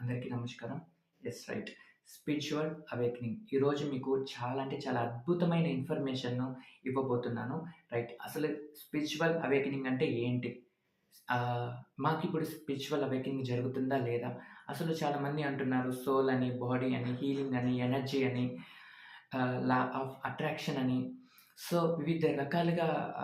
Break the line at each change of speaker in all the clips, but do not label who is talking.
అందరికీ నమస్కారం. Yes right spiritual awakening ఈరోజు మీకు చాలా అంటే చాలా అద్భుతమైన ఇన్ఫర్మేషన్ను ఇవ్వబోతున్నాను. రైట్ అసలు స్పిరిచువల్ అవేకనింగ్ అంటే ఏంటి? మాకు ఇప్పుడు స్పిరిచువల్ అవేకనింగ్ జరుగుతుందా లేదా? అసలు చాలామంది అంటున్నారు సోల్ అని బాడీ అని హీలింగ్ అని ఎనర్జీ అని లా ఆఫ్ అట్రాక్షన్ అని. సో వివిధ రకాలుగా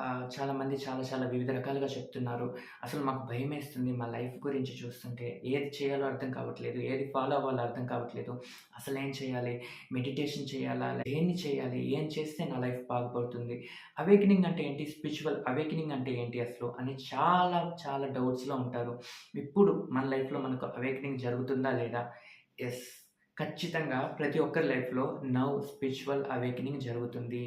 చాలామంది చాలా చాలా వివిధ రకాలుగా చెప్తున్నారు. అసలు మాకు భయం వేస్తుంది మా లైఫ్ గురించి చూస్తుంటే. ఏది చేయాలో అర్థం కావట్లేదు. ఏది ఫాలో అవ్వాలో అర్థం కావట్లేదు. అసలు ఏం చేయాలి? మెడిటేషన్ చేయాలా? దేన్ని చేయాలి? ఏం చేస్తే నా లైఫ్ బాగుపడుతుంది? అవేకనింగ్ అంటే ఏంటి? స్పిరిచువల్ అవేకనింగ్ అంటే ఏంటి అసలు? అని చాలా చాలా డౌట్స్లో ఉంటారు. ఇప్పుడు మన లైఫ్లో మనకు అవేకనింగ్ జరుగుతుందా లేదా? ఎస్. ఖచ్చితంగా ప్రతి ఒక్కరి లైఫ్లో నవ్ స్పిరిచువల్ అవేకనింగ్ జరుగుతుంది.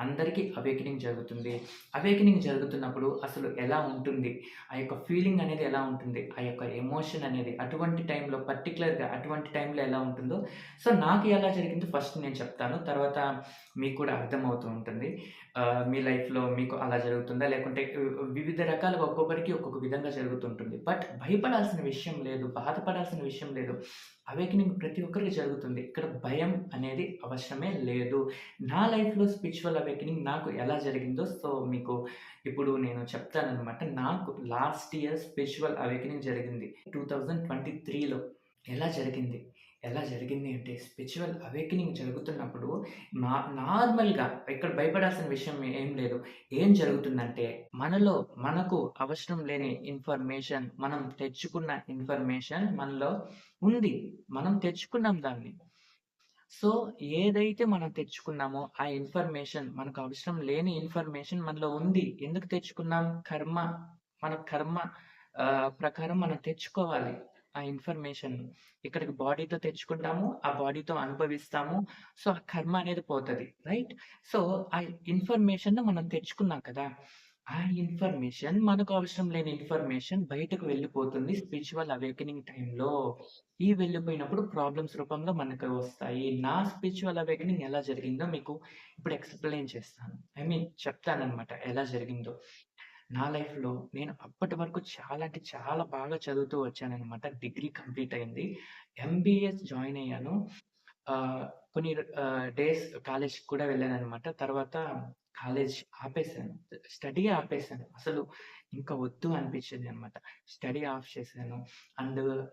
అందరికీ అవేకనింగ్ జరుగుతుంది. అవేకనింగ్ జరుగుతున్నప్పుడు అసలు ఎలా ఉంటుంది? ఆ యొక్క ఫీలింగ్ అనేది ఎలా ఉంటుంది? ఆ యొక్క ఎమోషన్ అనేది అటువంటి టైంలో పర్టికులర్గా అటువంటి టైంలో ఎలా ఉంటుందో. సో నాకు ఎలా జరిగిందో ఫస్ట్ నేను చెప్తాను. తర్వాత మీకు కూడా అర్థమవుతూ ఉంటుంది. మీ లైఫ్లో మీకు అలా జరుగుతుందా? లేకుంటే వివిధ రకాలుగా ఒక్కొక్కరికి ఒక్కొక్క విధంగా జరుగుతుంటుంది. బట్ భయపడాల్సిన విషయం లేదు బాధపడాల్సిన విషయం లేదు. అవేకనింగ్ ప్రతి ఒక్కరికి జరుగుతుంది. ఇక్కడ భయం అనేది అవసరమే లేదు. నా లైఫ్లో స్పిరిచువల్ అవేకనింగ్ నాకు ఎలా జరిగిందో సో మీకు ఇప్పుడు నేను చెప్తానన్నమాట. నాకు లాస్ట్ ఇయర్ స్పిరిచువల్ అవేకనింగ్ జరిగింది. టూ థౌజండ్ ట్వంటీ త్రీలో ఎలా జరిగింది? ఎలా జరిగింది అంటే స్పిరిచువల్ అవేకనింగ్ జరుగుతున్నప్పుడు నా నార్మల్గా ఇక్కడ భయపడాల్సిన విషయం ఏం లేదు. ఏం జరుగుతుందంటే మనలో మనకు అవసరం లేని ఇన్ఫర్మేషన్ మనం తెచ్చుకున్న ఇన్ఫర్మేషన్ మనలో ఉంది. మనం తెచ్చుకున్నాం దాన్ని. సో ఏదైతే మనం తెచ్చుకున్నామో ఆ ఇన్ఫర్మేషన్ మనకు అవసరం లేని ఇన్ఫర్మేషన్ మనలో ఉంది. ఎందుకు తెచ్చుకున్నాం? కర్మ మన కర్మ ప్రకారం మనం తెచ్చుకోవాలి. ఆ ఇన్ఫర్మేషన్ ఇక్కడికి బాడీతో తెచ్చుకుంటాము ఆ బాడీతో అనుభవిస్తాము. సో ఆ కర్మ అనేది పోతుంది రైట్? సో ఆ ఇన్ఫర్మేషన్ మనం తెచ్చుకున్నాం కదా. ఆ ఇన్ఫర్మేషన్ మనకు అవసరం లేని ఇన్ఫర్మేషన్ బయటకు వెళ్ళిపోతుంది స్పిరిచువల్ అవేకనింగ్ టైంలో. ఈ వెళ్ళిపోయినప్పుడు ప్రాబ్లమ్స్ రూపంలో మనకు వస్తాయి. నా స్పిరిచువల్ అవేకనింగ్ ఎలా జరిగిందో మీకు ఇప్పుడు ఎక్స్ప్లెయిన్ చేస్తాను. ఐ మీన్ చెప్తానన్నమాట ఎలా జరిగిందో. నా లైఫ్లో నేను అప్పటి వరకు చాలా అంటే చాలా బాగా చదువుతూ వచ్చానన్నమాట. డిగ్రీ కంప్లీట్ అయింది. ఎంబీఎస్ జాయిన్ అయ్యాను. ఆ, కొన్ని డేస్ కాలేజ్ కూడా వెళ్ళాను అనమాట తర్వాత కాలేజ్ ఆపేసాను. స్టడీ ఆపేసాను. అసలు ఇంకా వద్దు అనిపించింది అనమాట స్టడీ ఆఫ్ చేశాను. అండ్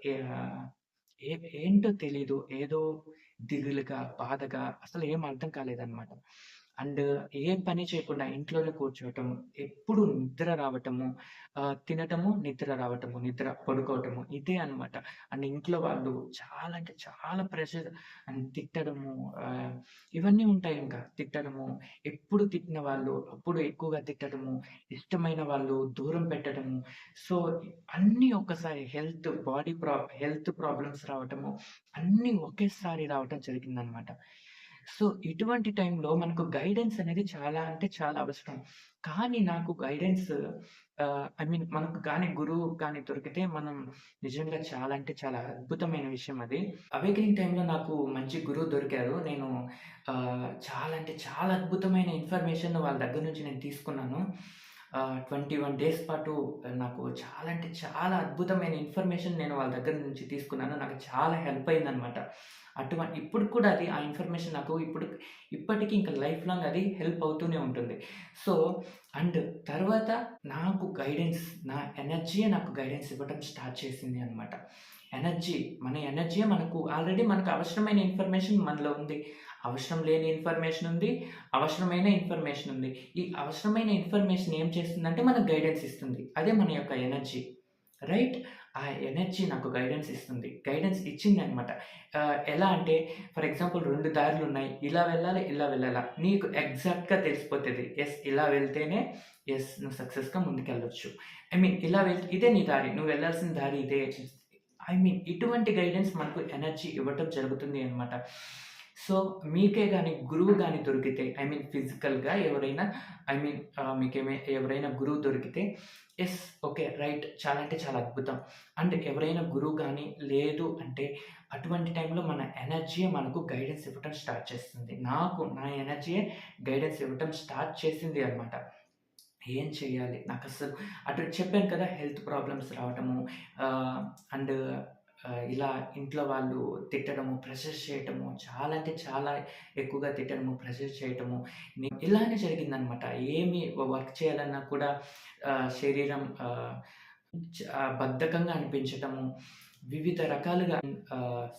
ఏంటో తెలీదు. ఏదో దిగులుగా బాధగా అసలు ఏం అర్థం కాలేదన్నమాట. అండ్ ఏ పని చేయకుండా ఇంట్లోనే కూర్చోవటం ఎప్పుడు నిద్ర రావటము తినటము నిద్ర రావటము నిద్ర పడుకోవటము ఇదే అనమాట అండ్ ఇంట్లో వాళ్ళు చాలా అంటే చాలా ప్రెషర్ అండ్ తిట్టడము ఇవన్నీ ఉంటాయి ఇంకా. తిట్టడము ఎప్పుడు తిట్టిన వాళ్ళు అప్పుడు ఎక్కువగా తిట్టడము ఇష్టమైన వాళ్ళు దూరం పెట్టడము. సో అన్నీ ఒక్కసారి హెల్త్ బాడీ ప్రా హెల్త్ ప్రాబ్లమ్స్ రావటము అన్నీ ఒకేసారి రావటం జరిగిందనమాట సో ఇటువంటి టైంలో మనకు గైడెన్స్ అనేది చాలా అంటే చాలా అవసరం. కానీ నాకు గైడెన్స్ ఐ మీన్ మనకు కానీ గురువు కానీ దొరికితే మనం నిజంగా చాలా అంటే చాలా అద్భుతమైన విషయం అది. అవేకనింగ్ టైంలో నాకు మంచి గురువు దొరికారు. నేను చాలా అంటే చాలా అద్భుతమైన ఇన్ఫర్మేషన్ వాళ్ళ దగ్గర నుంచి నేను తీసుకున్నాను. ట్వంటీ వన్ డేస్ పాటు నాకు చాలా అంటే చాలా అద్భుతమైన ఇన్ఫర్మేషన్ నేను వాళ్ళ దగ్గర నుంచి తీసుకున్నాను. నాకు చాలా హెల్ప్ అయిందనమాట అటువంటి ఇప్పుడు కూడా అది ఆ ఇన్ఫర్మేషన్ నాకు ఇప్పుడు ఇప్పటికీ ఇంకా లైఫ్ లాంగ్ అది హెల్ప్ అవుతూనే ఉంటుంది. సో అండ్ తర్వాత నాకు గైడెన్స్ నా ఎనర్జీయే నాకు గైడెన్స్ ఇవ్వడం స్టార్ట్ చేసింది అనమాట ఎనర్జీ మన ఎనర్జీ మనకు ఆల్రెడీ మనకు అవసరమైన ఇన్ఫర్మేషన్ మనలో ఉంది. అవసరం లేని ఇన్ఫర్మేషన్ ఉంది అవసరమైన ఇన్ఫర్మేషన్ ఉంది. ఈ అవసరమైన ఇన్ఫర్మేషన్ ఏం చేస్తుందంటే మనకు గైడెన్స్ ఇస్తుంది. అదే మన యొక్క ఎనర్జీ. రైట్? ఆ ఎనర్జీ నాకు గైడెన్స్ ఇస్తుంది. గైడెన్స్ ఇచ్చింది అనమాట ఎలా అంటే ఫర్ ఎగ్జాంపుల్ రెండు దారులు ఉన్నాయి. ఇలా వెళ్ళాలి ఇలా వెళ్ళాలా? నీకు ఎగ్జాక్ట్గా తెలిసిపోతుంది. ఎస్ ఇలా వెళ్తేనే ఎస్ నువ్వు సక్సెస్గా ముందుకెళ్ళొచ్చు. ఐ మీన్ ఇలా వెళ్తే ఇదే నీ దారి. నువ్వు వెళ్ళాల్సిన దారి ఇదే. ఐ మీన్ ఇటువంటి గైడెన్స్ మనకు ఎనర్జీ ఇవ్వటం జరుగుతుంది అనమాట సో మీకే కానీ గురువు కానీ దొరికితే ఐ మీన్ ఫిజికల్గా ఎవరైనా ఐ మీన్ మీకేమే ఎవరైనా గురువు దొరికితే ఎస్ ఓకే రైట్ చాలా అంటే చాలా అద్భుతం. అండ్ ఎవరైనా గురువు కానీ లేదు అంటే అటువంటి టైంలో మన ఎనర్జీ మనకు గైడెన్స్ ఇవ్వటం స్టార్ట్ చేస్తుంది. నాకు నా ఎనర్జీయే గైడెన్స్ ఇవ్వటం స్టార్ట్ చేసింది అనమాట ఏం చేయాలి నాకు అసలు అటు చెప్పాను కదా హెల్త్ ప్రాబ్లమ్స్ రావటము అండ్ ఇలా ఇంట్లో వాళ్ళు తిట్టడము, ప్రెషర్ చేయటము, చాలా అంటే చాలా ఎక్కువగా తిట్టడము, ప్రెషర్ చేయటము, ఇలానే జరిగిందనమాట. ఏమి వర్క్ చేయాలన్నా కూడా శరీరం బద్ధకంగా అనిపించటము, వివిధ రకాలుగా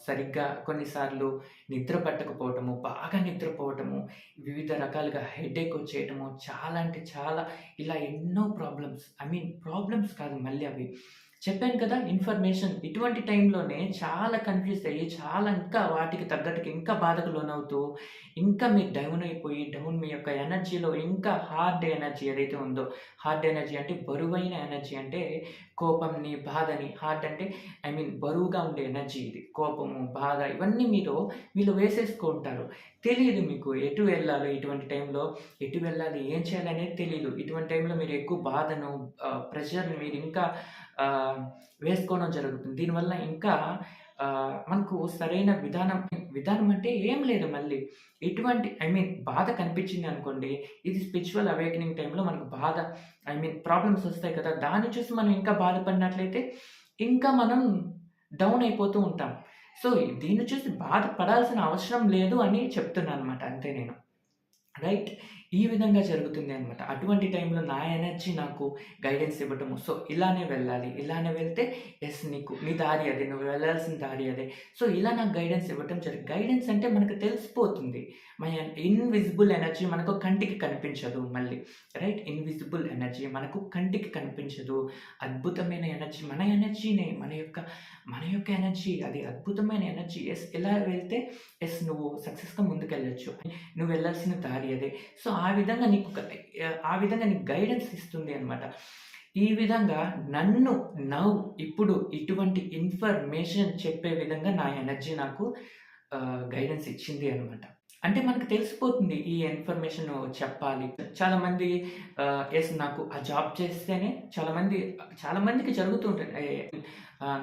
సరిగ్గా కొన్నిసార్లు నిద్ర పట్టకపోవటము, బాగా నిద్రపోవటము, వివిధ రకాలుగా హెడేక్ వచ్చేయటము, చాలా అంటే చాలా ఇలా ఎన్నో ప్రాబ్లమ్స్ ఐ మీన్ ప్రాబ్లమ్స్ కాదు మళ్ళీ అవి. చెప్పాను కదా! ఇన్ఫర్మేషన్ ఇటువంటి టైంలోనే చాలా కన్‌ఫ్యూజ్ అయ్యి, చాలా ఇంకా వాటికి తగ్గట్టుగా ఇంకా బాధకు లోనవుతూ, ఇంకా మీరు డౌన్ అయిపోయి, డౌన్ మీ యొక్క ఎనర్జీలో ఇంకా హార్డ్ ఎనర్జీ ఏదైతే ఉందో, హార్డ్ ఎనర్జీ అంటే బరువైన ఎనర్జీ అంటే కోపంని, బాధని హార్ట్ అంటే ఐ మీన్ బరువుగా ఉండే ఎనర్జీ ఇది. కోపము, బాధ ఇవన్నీ మీరు మీలో వేసేసుకుంటారు. తెలియదు మీకు ఎటు వెళ్ళాలో ఇటువంటి టైంలో ఎటు వెళ్ళాలి, ఏం చేయాలనేది తెలియదు ఇటువంటి టైంలో మీరు ఎక్కువ బాధను ప్రెషర్‌ని మీరు ఇంకా వేసుకోవడం జరుగుతుంది. దీనివల్ల ఇంకా మనకు సరైన విధానం విధానం అంటే ఏం లేదు మళ్ళీ. ఎటువంటి ఐ మీన్ బాధ కనిపించింది అనుకోండి ఇది స్పిరిచువల్ అవేకనింగ్ టైంలో మనకు బాధ ఐ మీన్ ప్రాబ్లమ్స్ వస్తాయి కదా! దాన్ని చూసి మనం ఇంకా బాధపడినట్లయితే, ఇంకా మనం డౌన్ అయిపోతూ ఉంటాం. సో, దీన్ని చూసి బాధపడాల్సిన అవసరం లేదు అని చెప్తున్నాను అనమాట అంతే నేను. రైట్? ఈ విధంగా జరుగుతుంది అనమాట. అటువంటి టైంలో నా ఎనర్జీ నాకు గైడెన్స్ ఇవ్వటము. సో, ఇలానే వెళ్ళాలి. ఇలానే వెళ్తే ఎస్ నీకు నీ దారి అదే. నువ్వు వెళ్ళాల్సిన దారి అదే. సో, ఇలా నాకు గైడెన్స్ ఇవ్వటం జరిగింది. గైడెన్స్ అంటే మనకు తెలిసిపోతుంది. మన ఇన్విజిబుల్ ఎనర్జీ మనకు కంటికి కనిపించదు మళ్ళీ. రైట్? ఇన్విజిబుల్ ఎనర్జీ మనకు కంటికి కనిపించదు. అద్భుతమైన ఎనర్జీ మన ఎనర్జీనే. మన యొక్క మన యొక్క ఎనర్జీ అది అద్భుతమైన ఎనర్జీ. ఎస్ ఇలా వెళ్తే ఎస్ నువ్వు సక్సెస్‌గా ముందుకెళ్ళొచ్చు. నువ్వు వెళ్ళాల్సిన దారి అదే. సో, ఆ ఆ విధంగా నీకు ఆ విధంగా నీకు గైడెన్స్ ఇస్తుంది అనమాట. ఈ విధంగా నన్ను నవ్వు ఇప్పుడు ఇటువంటి ఇన్ఫర్మేషన్ చెప్పే విధంగా నా ఎనర్జీ నాకు గైడెన్స్ ఇచ్చింది అనమాట. అంటే మనకు తెలిసిపోతుంది ఈ ఇన్ఫర్మేషన్ చెప్పాలి. చాలామంది ఎస్ నాకు ఆ జాబ్ చేస్తేనే చాలామంది చాలామందికి జరుగుతూ ఉంటుంది.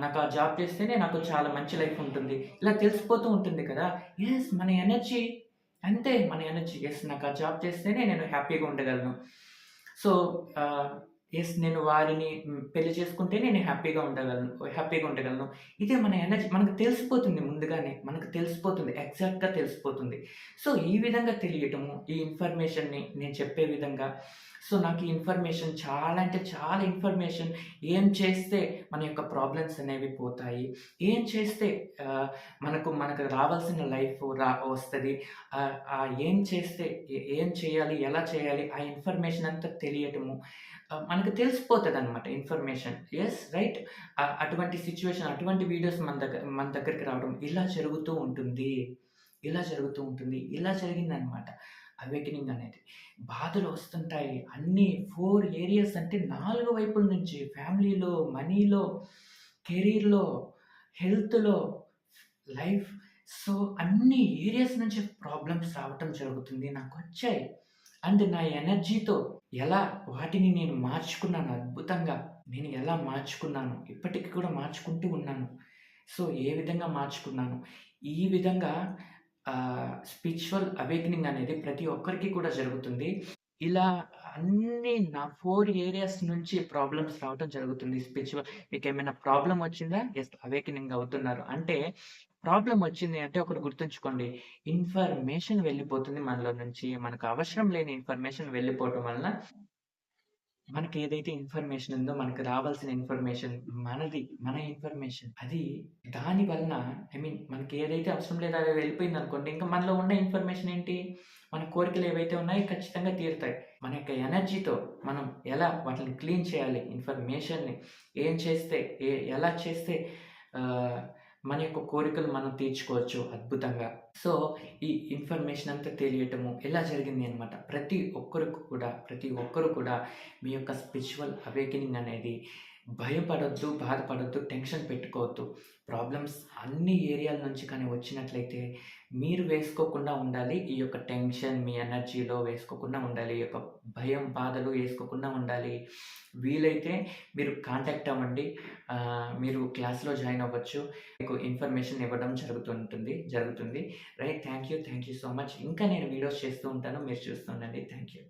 నాకు ఆ జాబ్ చేస్తేనే నాకు చాలా మంచి లైఫ్ ఉంటుంది. ఇలా తెలిసిపోతూ ఉంటుంది కదా! ఎస్ మన ఎనర్జీ అంతే మన ఎనర్జీ. ఎస్ నాకు ఆ జాబ్ చేస్తేనే నేను హ్యాపీగా ఉండగలను. సో, ఎస్ నేను వారిని పెళ్ళి చేసుకుంటేనే నేను హ్యాపీగా ఉండగలను. హ్యాపీగా ఉండగలను. ఇదే మన ఎనర్జీ మనకు తెలిసిపోతుంది ముందుగానే. మనకు తెలిసిపోతుంది. ఎగ్జాక్ట్‌గా తెలిసిపోతుంది. సో, ఈ విధంగా తెలియటము, ఈ ఇన్ఫర్మేషన్‌ని నేను చెప్పే విధంగా సో, నాకు ఇన్ఫర్మేషన్ చాలా అంటే చాలా ఇన్ఫర్మేషన్ ఏం చేస్తే మన యొక్క ప్రాబ్లమ్స్ అనేవి పోతాయి. ఏం చేస్తే మనకు మనకు రావాల్సిన లైఫ్ రా వస్తుంది ఏం చేస్తే ఏం చేయాలి, ఎలా చేయాలి ఆ ఇన్ఫర్మేషన్ అంతా తెలియటము. మనకు మనకు అనమాట ఇన్ఫర్మేషన్. Yes right? అటువంటి సిచ్యువేషన్ అటువంటి వీడియోస్ మన దగ్గర మన దగ్గరికి రావడం ఇలా జరుగుతూ ఉంటుంది. ఇలా జరుగుతూ ఉంటుంది. ఇలా జరిగిందనమాట అవేకనింగ్ అనేది. బాధలు వస్తుంటాయి. అన్ని ఫోర్ ఏరియాస్ అంటే నాలుగు వైపుల నుంచి ఫ్యామిలీలో, మనీలో, కెరీర్‌లో, హెల్త్‌లో, లైఫ్ సో, అన్ని ఏరియాస్ నుంచి ప్రాబ్లమ్స్ రావటం జరుగుతుంది. నాకు వచ్చాయి అండ్ నా ఎనర్జీతో ఎలా వాటిని నేను మార్చుకున్నాను అద్భుతంగా. నేను ఎలా మార్చుకున్నాను. ఇప్పటికి కూడా మార్చుకుంటూ ఉన్నాను. సో, ఏ విధంగా మార్చుకున్నాను. ఈ విధంగా స్పిరిచువల్ అవేకనింగ్ అనేది ప్రతి ఒక్కరికి కూడా జరుగుతుంది. ఇలా అన్ని నా ఫోర్ ఏరియాస్ నుంచి ప్రాబ్లమ్స్ రావటం జరుగుతుంది. స్పిరిచువల్ మీకు ఏమైనా ప్రాబ్లం వచ్చిందా? ఎస్ అవేకనింగ్ అవుతున్నారు. అంటే ప్రాబ్లం వచ్చింది అంటే ఒకటి గుర్తుంచుకోండి. ఇన్ఫర్మేషన్ వెళ్ళిపోతుంది మనలో నుంచి. మనకు అవసరం లేని ఇన్ఫర్మేషన్ వెళ్ళిపోవటం వలన మనకి ఏదైతే ఇన్ఫర్మేషన్ ఉందో మనకు రావాల్సిన ఇన్ఫర్మేషన్ మనది. మన ఇన్ఫర్మేషన్ అది దాని వలన ఐ మీన్ మనకి ఏదైతే అవసరం లేదో అది వెళ్ళిపోయిందనుకోండి. ఇంకా మనలో ఉన్న ఇన్ఫర్మేషన్ ఏంటి? మన కోరికలు ఏవైతే ఉన్నాయో ఖచ్చితంగా తీరుతాయి. మన యొక్క ఎనర్జీతో మనం ఎలా వాటిని క్లీన్ చేయాలి ఇన్ఫర్మేషన్‌ని ఏం చేస్తే ఏ ఎలా చేస్తే మన యొక్క కోరికలు మనం తీర్చుకోవచ్చు అద్భుతంగా. సో, ఈ ఇన్ఫర్మేషన్ అంతా తెలియటము ఎలా జరిగింది అనమాట. ప్రతి ఒక్కరికి కూడా ప్రతి ఒక్కరు కూడా మీ యొక్క స్పిరిచువల్ అవేకనింగ్ అనేది భయపడొద్దు, బాధపడొద్దు, టెన్షన్ పెట్టుకోవద్దు. ప్రాబ్లమ్స్ అన్ని ఏరియాల నుంచి కానీ వచ్చినట్లయితే మీరు వేసుకోకుండా ఉండాలి. ఈ యొక్క టెన్షన్ మీ ఎనర్జీలో వేసుకోకుండా ఉండాలి. ఈ యొక్క భయం, బాధలు వేసుకోకుండా ఉండాలి. వీలైతే మీరు కాంటాక్ట్ అవ్వండి. మీరు క్లాస్‌లో జాయిన్ అవ్వచ్చు. మీకు ఇన్ఫర్మేషన్ ఇవ్వడం జరుగుతుంటుంది జరుగుతుంది. Right thank you. Thank you so much. ఇంకా నేను వీడియోస్ చేస్తూ ఉంటాను. మీరు చూస్తుండండి థ్యాంక్ యూ.